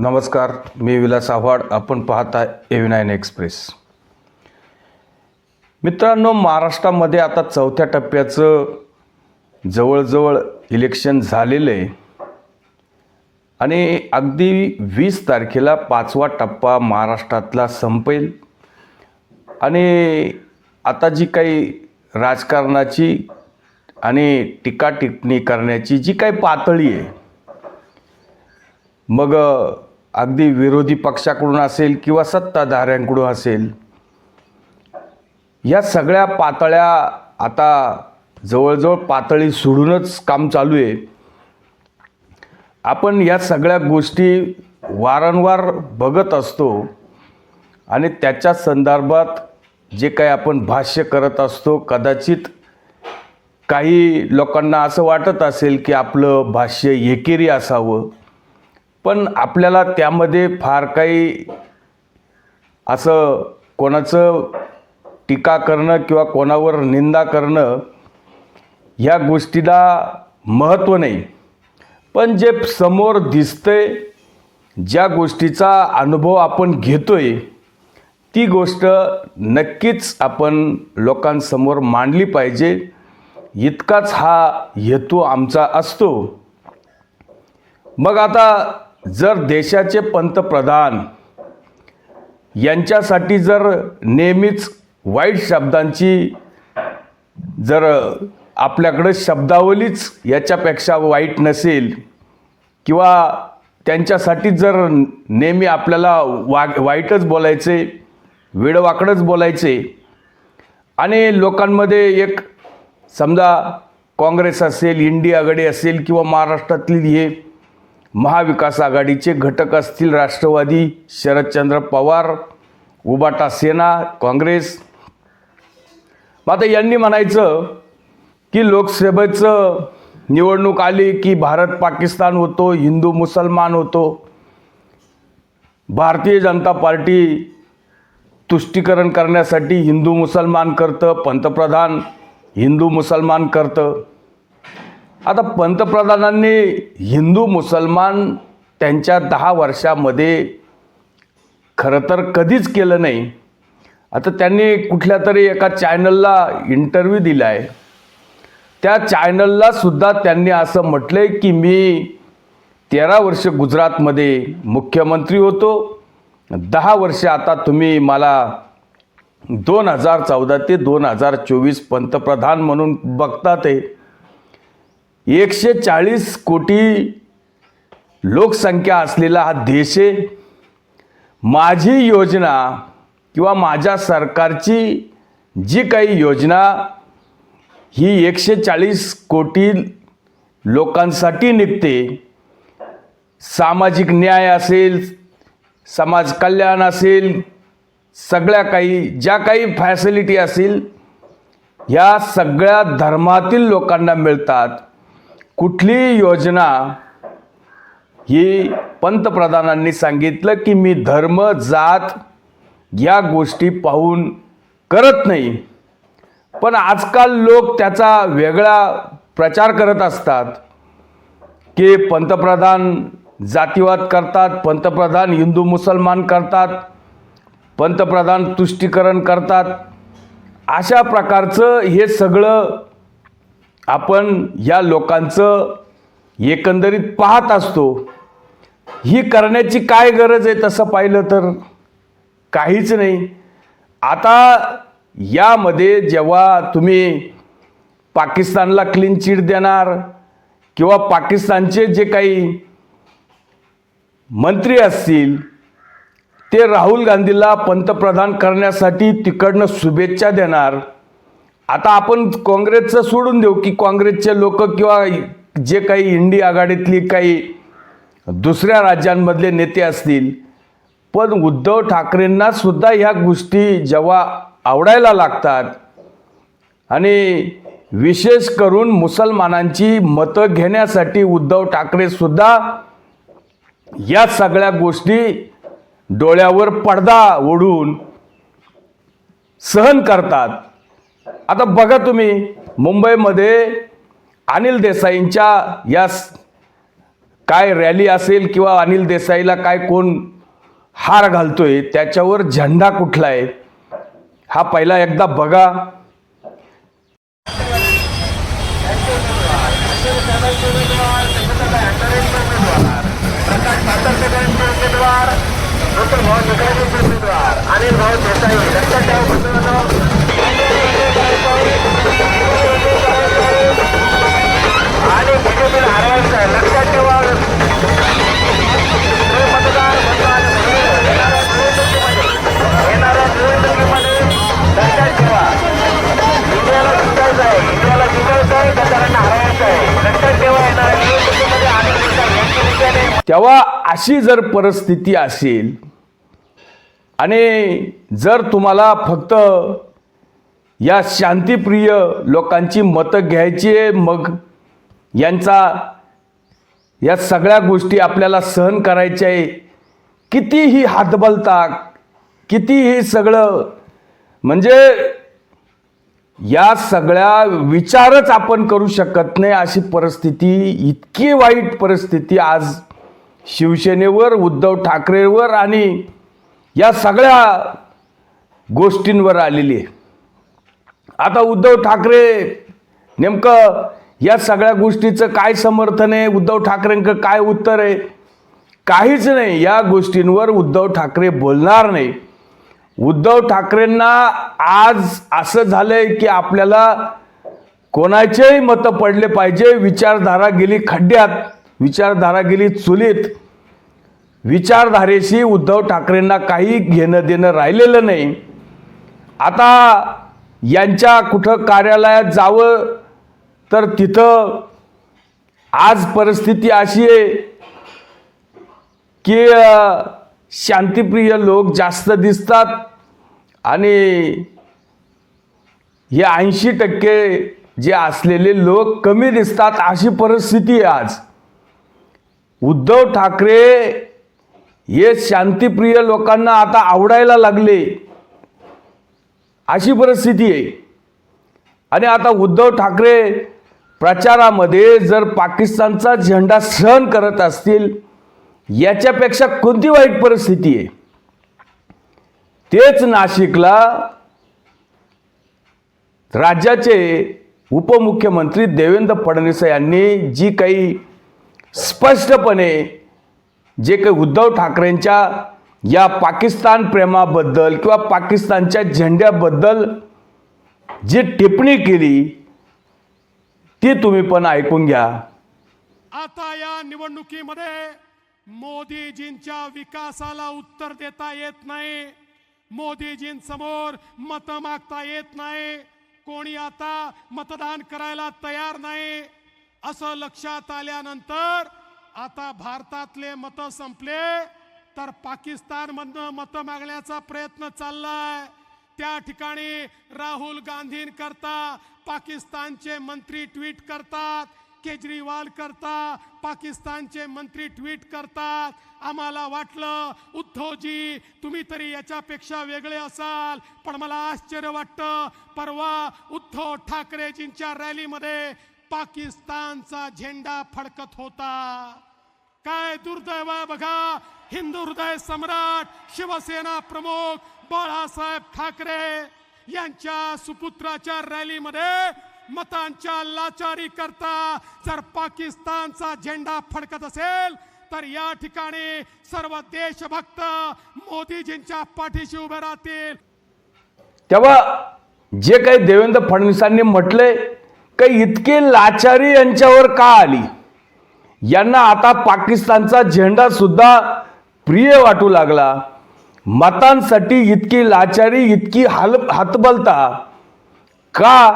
नमस्कार मी विलास आव्हाड. आपण पाहता ए नाईन एक्सप्रेस मित्रांनो महाराष्ट्रामध्ये आता चौथ्या टप्प्याचं जवळजवळ इलेक्शन झालेलं आहे. आणि अगदी वीस तारखेला पाचवा टप्पा महाराष्ट्रातला संपेल. आणि आता जी काही राजकारणाची आणि टीका टिप्पणी करण्याची जी काही पातळी आहे मग अगदी विरोधी पक्षाकडून असेल किंवा सत्ताधाऱ्यांकडून असेल या सगळ्या पातळ्या आता जवळजवळ पातळी सोडूनच काम चालू आहे. आपण या सगळ्या गोष्टी वारंवार बघत असतो आणि त्याच्या संदर्भात जे काही आपण भाष्य करत असतो कदाचित काही लोकांना असं वाटत असेल की आपलं भाष्य एकेरी असावं. पण आपल्याला त्यामध्ये फार काही असं कोणाचं टीका करणं किंवा कोणावर निंदा करणं ह्या गोष्टीला महत्त्व नाही. पण जे समोर दिसतंय ज्या गोष्टीचा अनुभव आपण घेतोय ती गोष्ट नक्कीच आपण लोकांसमोर मांडली पाहिजे. इतकाच हा हेतू आमचा असतो. मग आता जर देशाचे पंतप्रधान यांच्यासाठी जर नेहमीच वाईट शब्दांची जर आपल्याकडं शब्दावलीच याच्यापेक्षा वाईट नसेल किंवा त्यांच्यासाठी जर नेहमी आपल्याला वा वाईटच बोलायचे वेडवाकडंच बोलायचे आणि लोकांमध्ये एक समजा काँग्रेस असेल इंडिया आघाडी असेल किंवा महाराष्ट्रातील हे महाविकास आघाडीचे घटक असतील राष्ट्रवादी शरदचंद्र पवार उबाटा सेना काँग्रेस. मग आता यांनी म्हणायचं की लोकसभेचं निवडणूक आली की भारत पाकिस्तान होतो हिंदू मुसलमान होतो. भारतीय जनता पार्टी तुष्टीकरण करण्यासाठी हिंदू मुसलमान करतं पंतप्रधान हिंदू मुसलमान करतं. आता पंतप्रधानांनी हिंदू मुसलमान त्यांच्या दहा वर्षामध्ये खरं तर कधीच केलं नाही. आता त्यांनी कुठल्या तरी एका चॅनलला इंटरव्ह्यू दिला आहे त्या चॅनलला सुद्धा त्यांनी असं म्हटलं आहे की मी तेरा वर्ष गुजरातमध्ये मुख्यमंत्री होतो. दहा वर्ष आता तुम्ही मला दोन हजार चौदा ते दोन हजार चोवीस पंतप्रधान म्हणून बघतात आहे एकशे चाळीस कोटी लोकसंख्या असलेला हा देश आहे माझी योजना किंवा माझ्या सरकारची जी काही योजना ही एकशे चाळीस कोटी लोकांसाठी निघते. सामाजिक न्याय असेल समाज कल्याण असेल सगळ्या काही ज्या काही फॅसिलिटी असेल ह्या सगळ्या धर्मातील लोकांना मिळतात. कुठलीही योजना ही पंतप्रधानांनी सांगितलं की मी धर्म जात या गोष्टी पाहून करत नाही. पण आजकाल लोक त्याचा वेगळा प्रचार करत असतात की पंतप्रधान जातीवाद करतात पंतप्रधान हिंदू मुसलमान करतात पंतप्रधान तुष्टीकरण करतात. अशा प्रकारचं हे सगळं आपण या लोकांचं एकंदरीत पाहत असतो. ही करण्याची काय गरज आहे तसं पाहिलं तर? काहीच नाही. आता यामध्ये जेव्हा तुम्ही पाकिस्तानला क्लीन चिट देणार किंवा पाकिस्तानचे जे काही मंत्री असतील ते राहुल गांधीला पंतप्रधान करण्यासाठी तिकडनं शुभेच्छा देणार आता आपण काँग्रेसचं सोडून देऊ की काँग्रेसचे लोक किंवा जे काही इंडी आघाडीतली काही दुसऱ्या राज्यांमधले नेते असतील पण उद्धव ठाकरेंना सुद्धा ह्या गोष्टी जेव्हा आवडायला लागतात आणि विशेष करून मुसलमानांची मतं घेण्यासाठी उद्धव ठाकरेसुद्धा या सगळ्या गोष्टी डोळ्यावर पडदा ओढून सहन करतात. आता बघा तुम्ही मुंबईमध्ये अनिल देसाईंच्या या काय रॅली असेल किंवा अनिल देसाईला काय कोण हार घालतोय त्याच्यावर झेंडा कुठला आहे हा पहिला एकदा बघा. अनिल भाऊ देसाई तेव्हा अशी जर परिस्थिती असेल आणि जर तुम्हाला फक्त या शांतिप्रिय लोकांची मतं घ्यायची आहे मग यांचा या सगळ्या गोष्टी आपल्याला सहन करायच्या आहे. कितीही हातबलता कितीही सगळं म्हणजे या सगळ्या विचारच आपण करू शकत नाही अशी परिस्थिती इतकी वाईट परिस्थिती आज शिवसेनेवर उद्धव ठाकरेवर आणि या सगळ्या गोष्टींवर आलेली आहे. आता उद्धव ठाकरे नेमकं या सगळ्या गोष्टीचं काय समर्थन आहे? उद्धव ठाकरेंचं काय उत्तर आहे? काहीच नाही. या गोष्टींवर उद्धव ठाकरे बोलणार नाही. उद्धव ठाकरेंना आज असं झालंय की आपल्याला कोणाचेही मतं पडले पाहिजे. विचारधारा गेली खड्ड्यात विचारधारा गेली चुलीत. विचारधारेशी उद्धव ठाकरेंना काही घेणं देणं राहिलेलं नाही. आता यांच्या कुठं कार्यालयात जावं तर तिथं आज परिस्थिती अशी आहे की शांतिप्रिय लोक जास्त दिसतात आणि हे ऐंशी टक्के जे असलेले लोक कमी दिसतात अशी परिस्थिती आहे आज. उद्धव ठाकरे हे शांतिप्रिय लोकांना आता आवडायला लागले अशी परिस्थिती आहे. आणि आता उद्धव ठाकरे प्रचारामध्ये जर पाकिस्तानचा झेंडा सहन करत असतील याच्यापेक्षा कोणती वाईट परिस्थिती आहे? तेच नाशिकला राज्याचे उपमुख्यमंत्री देवेंद्र फडणवीस यांनी जी काही स्पष्टपणे जे काही उद्धव ठाकरेंच्या या पाकिस्तान प्रेमाबद्दल किंवा पाकिस्तानच्या झेंड्याबद्दल जी टिप्पणी केली ती तुम्ही पण ऐकून घ्या. आता या निवडणुकीमध्ये मोदीजींच्या विकासाला उत्तर देता येत नाही. मोदीजींसमोर मत मागता येत नाही. कोणी आता मतदान करायला तयार नाही असं लक्षात आल्यानंतर आता भारतातले मत संपले तर पाकिस्तानमधनं मत मागण्याचा प्रयत्न चाललाय. त्या ठिकाणी राहुल गांधींकरता पाकिस्तानचे मंत्री ट्विट करतात केजरीवाल करता पाकिस्तानचे मंत्री ट्विट करतात. आम्हाला वाटलं उद्धवजी तुम्ही तरी याच्यापेक्षा वेगळे असाल. पण मला आश्चर्य वाटतं परवा उद्धव ठाकरेजींच्या रॅलीमध्ये पाकिस्तानचा झेंडा फडकत होता. काय दुर्दैव बघा हिंदू हृदय सम्राट शिवसेना प्रमुख बाळासाहेब ठाकरे यांच्या सुपुत्राच्या रॅलीमध्ये मतांच्या लाचारी करता जर पाकिस्तानचा झेंडा फडकत असेल तर या ठिकाणी सर्व देशभक्त मोदीजींच्या पाठीशी उभे राहतील. तेव्हा जे काही देवेंद्र फडणवीसांनी म्हटले काही इतकी लाचारी यांच्यावर का आली? यांना आता पाकिस्तानचा झेंडा सुद्धा प्रिय वाटू लागला. मतांसाठी इतकी लाचारी इतकी हाल हातबलता. का?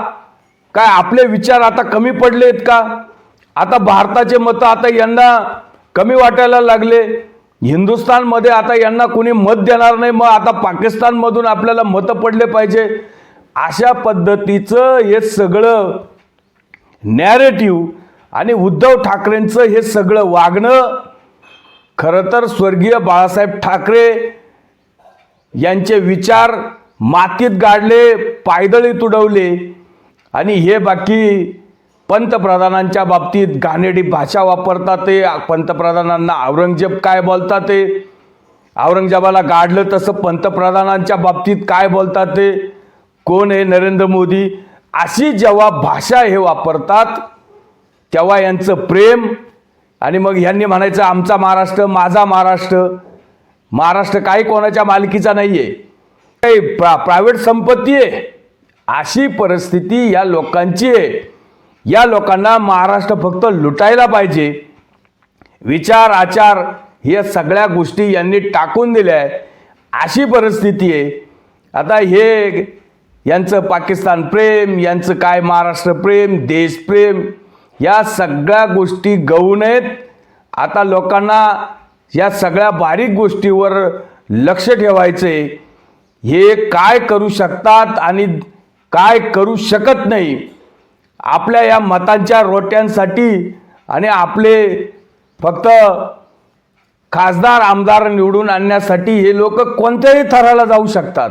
काय आपले विचार आता कमी पडलेत का? आता भारताचे मतं आता यांना कमी वाटायला लागले. हिंदुस्थानमध्ये आता यांना कोणी मत देणार नाही. मग आता पाकिस्तानमधून आपल्याला मतं पडले पाहिजे. अशा पद्धतीचं हे सगळं नॅरेटिव्ह आणि उद्धव ठाकरेंचं हे सगळं वागणं खरं तर स्वर्गीय बाळासाहेब ठाकरे यांचे विचार मातीत गाडले पायदळी तुडवले. आणि हे बाकी पंतप्रधानांच्या बाबतीत घाणेडी भाषा वापरतात ते. पंतप्रधानांना औरंगजेब काय बोलतात ते? औरंगजेबाला गाडलं तसं पंतप्रधानांच्या बाबतीत काय बोलतात ते? कोण आहे नरेंद्र मोदी? अशी जेव्हा भाषा हे वापरतात तेव्हा यांचं प्रेम आणि मग ह्यांनी म्हणायचं आमचा महाराष्ट्र माझा महाराष्ट्र. महाराष्ट्र काही कोणाच्या मालकीचा नाही आहे काही प्रा प्रायव्हेट संपत्ती आहे. अशी परिस्थिती या लोकांची आहे. या लोकांना महाराष्ट्र फक्त लुटायला पाहिजे. विचार आचार हे सगळ्या गोष्टी यांनी टाकून दिल्या आहे अशी परिस्थिती आहे. आता हे यांचं पाकिस्तान प्रेम यांचं काय महाराष्ट्र प्रेम देशप्रेम या सगळ्या गोष्टी गळू नयेत. आता लोकांना या सगळ्या बारीक गोष्टीवर लक्ष ठेवायचं. आहे हे काय करू शकतात आणि काय करू शकत नाही. आपल्या या मतांच्या रोट्यांसाठी आणि आपले फक्त खासदार आमदार निवडून आणण्यासाठी हे लोक कोणत्याही थराला जाऊ शकतात.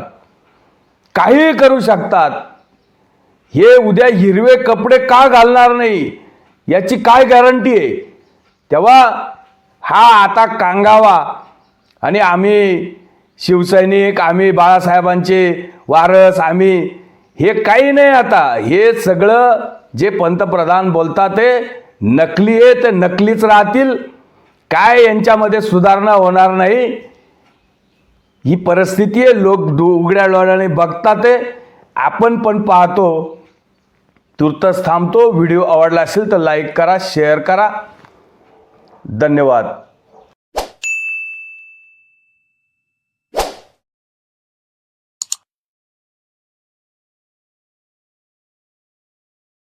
काहीही करू शकतात. हे उद्या हिरवे कपडे का घालणार नाही? याची काय गॅरंटी आहे? तेव्हा हा आता कांगावा. आणि आम्ही शिवसैनिक आम्ही बाळासाहेबांचे वारस आम्ही हे काही नाही आता. हे सगळं जे पंतप्रधान बोलतात ते नकली आहे ते नकलीच राहतील. काय यांच्यामध्ये सुधारणा होणार नाही. ही परिस्थिती आहे लोक दु- उघड्या डोळ्याने बघतात ते. आपण पण पाहतो. तुर्तच थांबतो. व्हिडिओ आवडला असेल तर लाईक करा शेअर करा. धन्यवाद.